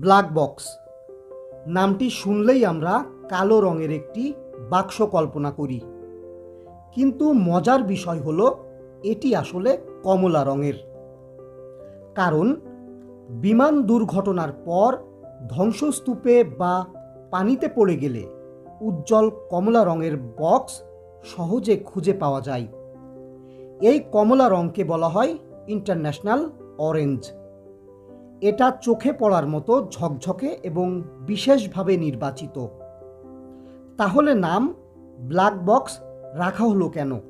Black box নামটি শুনলেই আমরা কালো রঙের একটি বাক্স কল্পনা করি। কিন্তু মজার বিষয় হল, এটি আসলে কমলা রঙের। কারণ, বিমান দুর্ঘটনার পর ধ্বংসস্তূপে বা পানিতে পড়ে গেলে উজ্জ্বল কমলা রঙের বক্স সহজে খুঁজে পাওয়া যায়। এই কমলা রঙকে বলা হয় ইন্টারন্যাশনাল অরেঞ্জ এটা চোখে পড়ার মতো ঝকঝকে এবং বিশেষভাবে নির্বাচিত। তাহলে নাম ব্ল্যাক বক্স রাখা হলো কেন?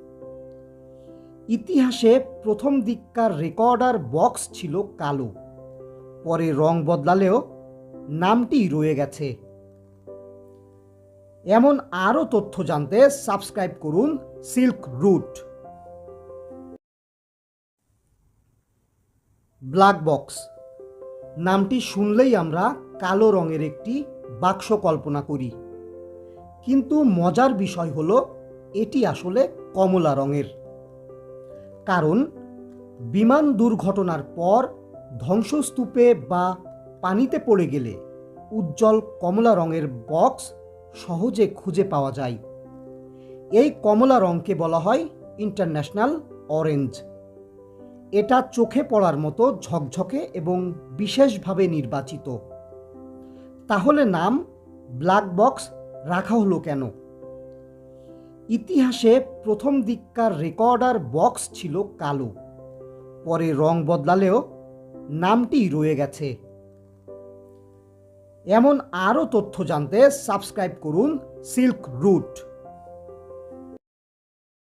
ইতিহাসে প্রথম দিককার রেকর্ডার বক্স ছিল কালো। পরে রং বদলালেও নামটি রয়ে গেছে। এমন আরও তথ্য জানতে সাবস্ক্রাইব করুন সিল্ক রুট। ব্ল্যাক বক্স নামটি শুনলেই আমরা কালো রঙের একটি বাক্স কল্পনা করি। কিন্তু মজার বিষয় হল, এটি আসলে কমলা রঙের। কারণ, বিমান দুর্ঘটনার পর ধ্বংসস্তূপে বা পানিতে পড়ে গেলে উজ্জ্বল কমলা রঙের বক্স সহজে খুঁজে পাওয়া যায়। এই কমলা রঙকে বলা হয় ইন্টারন্যাশনাল অরেঞ্জ। এটা চোখে পড়ার মতো ঝকঝকে এবং বিশেষভাবে নির্বাচিত। তাহলে নাম ব্ল্যাক বক্স রাখা হলো কেন? ইতিহাসে প্রথম দিককার রেকর্ডার বক্স ছিল কালো। পরে রং বদলালেও নামটি রয়ে গেছে। এমন আরও তথ্য জানতে সাবস্ক্রাইব করুন সিল্ক রুট।